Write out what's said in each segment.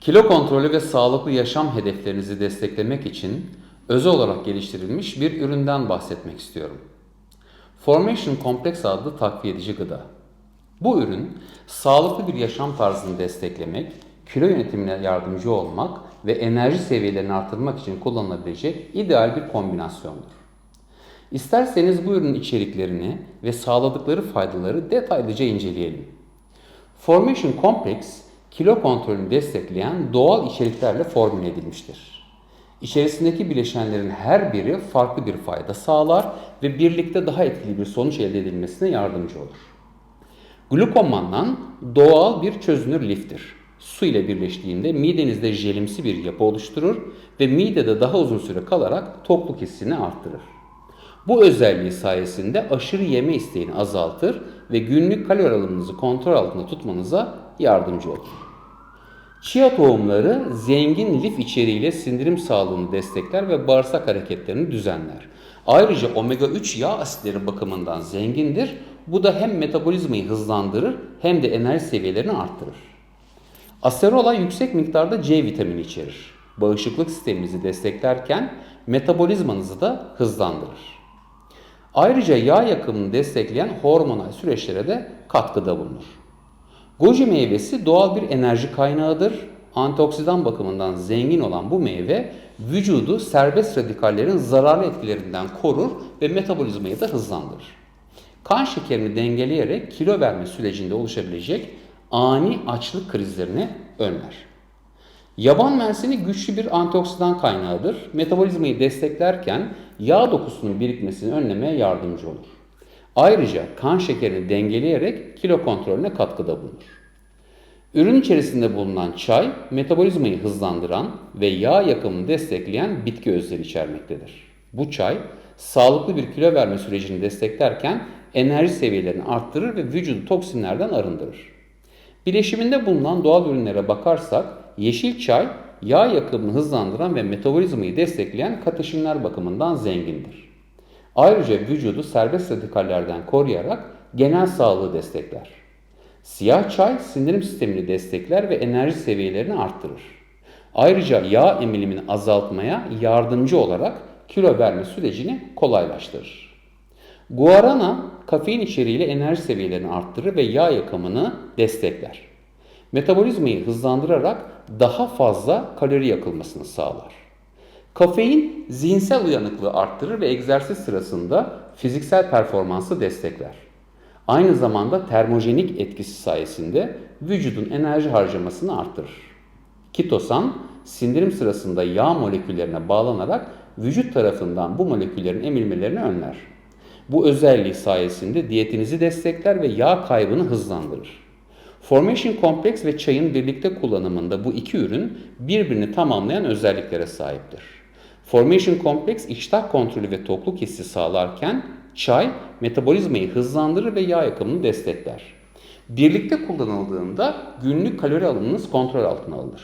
Kilo kontrolü ve sağlıklı yaşam hedeflerinizi desteklemek için özel olarak geliştirilmiş bir üründen bahsetmek istiyorum. Formation Complex adlı takviye edici gıda. Bu ürün sağlıklı bir yaşam tarzını desteklemek, kilo yönetimine yardımcı olmak ve enerji seviyelerini artırmak için kullanılabilecek ideal bir kombinasyondur. İsterseniz bu ürünün içeriklerini ve sağladıkları faydaları detaylıca inceleyelim. Formation Complex, kilo kontrolünü destekleyen doğal içeriklerle formüle edilmiştir. İçerisindeki bileşenlerin her biri farklı bir fayda sağlar ve birlikte daha etkili bir sonuç elde edilmesine yardımcı olur. Glukomandan doğal bir çözünür liftir. Su ile birleştiğinde midenizde jelimsi bir yapı oluşturur ve midede daha uzun süre kalarak tokluk hissini arttırır. Bu özelliği sayesinde aşırı yeme isteğini azaltır ve günlük kalori alımınızı kontrol altında tutmanıza yardımcı olur. Chia tohumları zengin lif içeriğiyle sindirim sağlığını destekler ve bağırsak hareketlerini düzenler. Ayrıca omega 3 yağ asitleri bakımından zengindir. Bu da hem metabolizmayı hızlandırır hem de enerji seviyelerini arttırır. Acerola yüksek miktarda C vitamini içerir. Bağışıklık sisteminizi desteklerken metabolizmanızı da hızlandırır. Ayrıca yağ yakımını destekleyen hormonal süreçlere de katkıda bulunur. Goji meyvesi doğal bir enerji kaynağıdır. Antioksidan bakımından zengin olan bu meyve vücudu serbest radikallerin zararlı etkilerinden korur ve metabolizmayı da hızlandırır. Kan şekerini dengeleyerek kilo verme sürecinde oluşabilecek ani açlık krizlerini önler. Yaban mersini güçlü bir antioksidan kaynağıdır. Metabolizmayı desteklerken yağ dokusunun birikmesini önlemeye yardımcı olur. Ayrıca kan şekerini dengeleyerek kilo kontrolüne katkıda bulunur. Ürün içerisinde bulunan çay, metabolizmayı hızlandıran ve yağ yakımını destekleyen bitki özleri içermektedir. Bu çay, sağlıklı bir kilo verme sürecini desteklerken enerji seviyelerini arttırır ve vücudu toksinlerden arındırır. Bileşiminde bulunan doğal ürünlere bakarsak, yeşil çay, yağ yakımını hızlandıran ve metabolizmayı destekleyen kateşinler bakımından zengindir. Ayrıca vücudu serbest radikallerden koruyarak genel sağlığı destekler. Siyah çay sindirim sistemini destekler ve enerji seviyelerini arttırır. Ayrıca yağ emilimini azaltmaya yardımcı olarak kilo verme sürecini kolaylaştırır. Guarana kafein içeriğiyle enerji seviyelerini arttırır ve yağ yakımını destekler. Metabolizmayı hızlandırarak daha fazla kalori yakılmasını sağlar. Kafein zihinsel uyanıklığı arttırır ve egzersiz sırasında fiziksel performansı destekler. Aynı zamanda termojenik etkisi sayesinde vücudun enerji harcamasını arttırır. Kitosan sindirim sırasında yağ moleküllerine bağlanarak vücut tarafından bu moleküllerin emilmelerini önler. Bu özelliği sayesinde diyetinizi destekler ve yağ kaybını hızlandırır. Formation Complex ve çayın birlikte kullanımında bu iki ürün birbirini tamamlayan özelliklere sahiptir. Formation Complex iştah kontrolü ve tokluk hissi sağlarken çay metabolizmayı hızlandırır ve yağ yakımını destekler. Birlikte kullanıldığında günlük kalori alımınız kontrol altına alınır.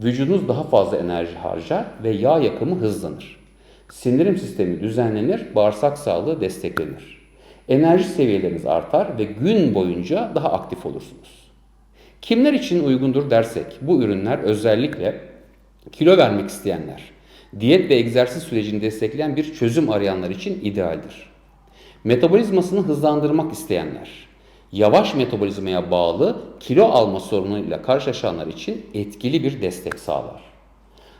Vücudunuz daha fazla enerji harcar ve yağ yakımı hızlanır. Sindirim sistemi düzenlenir, bağırsak sağlığı desteklenir. Enerji seviyeleriniz artar ve gün boyunca daha aktif olursunuz. Kimler için uygundur dersek bu ürünler özellikle kilo vermek isteyenler, diyet ve egzersiz sürecini destekleyen bir çözüm arayanlar için idealdir. Metabolizmasını hızlandırmak isteyenler, yavaş metabolizmaya bağlı kilo alma sorunuyla karşılaşanlar için etkili bir destek sağlar.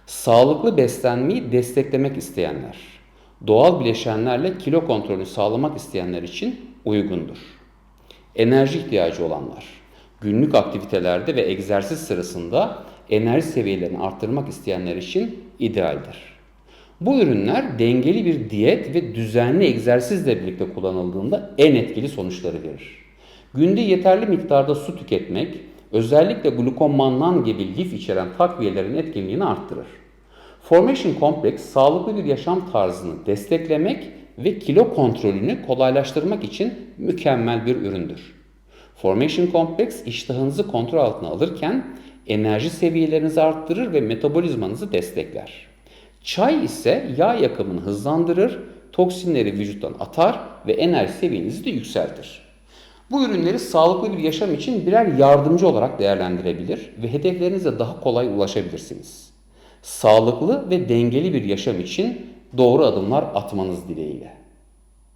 Sağlıklı beslenmeyi desteklemek isteyenler, doğal bileşenlerle kilo kontrolünü sağlamak isteyenler için uygundur. Enerji ihtiyacı olanlar, günlük aktivitelerde ve egzersiz sırasında enerji seviyelerini arttırmak isteyenler için idealdir. Bu ürünler dengeli bir diyet ve düzenli egzersizle birlikte kullanıldığında en etkili sonuçları verir. Günde yeterli miktarda su tüketmek, özellikle glukomannan gibi lif içeren takviyelerin etkinliğini arttırır. Formation Complex sağlıklı bir yaşam tarzını desteklemek ve kilo kontrolünü kolaylaştırmak için mükemmel bir üründür. Formation Complex iştahınızı kontrol altına alırken enerji seviyelerinizi arttırır ve metabolizmanızı destekler. Çay ise yağ yakımını hızlandırır, toksinleri vücuttan atar ve enerji seviyenizi de yükseltir. Bu ürünleri sağlıklı bir yaşam için birer yardımcı olarak değerlendirebilir ve hedeflerinize daha kolay ulaşabilirsiniz. Sağlıklı ve dengeli bir yaşam için doğru adımlar atmanız dileğiyle.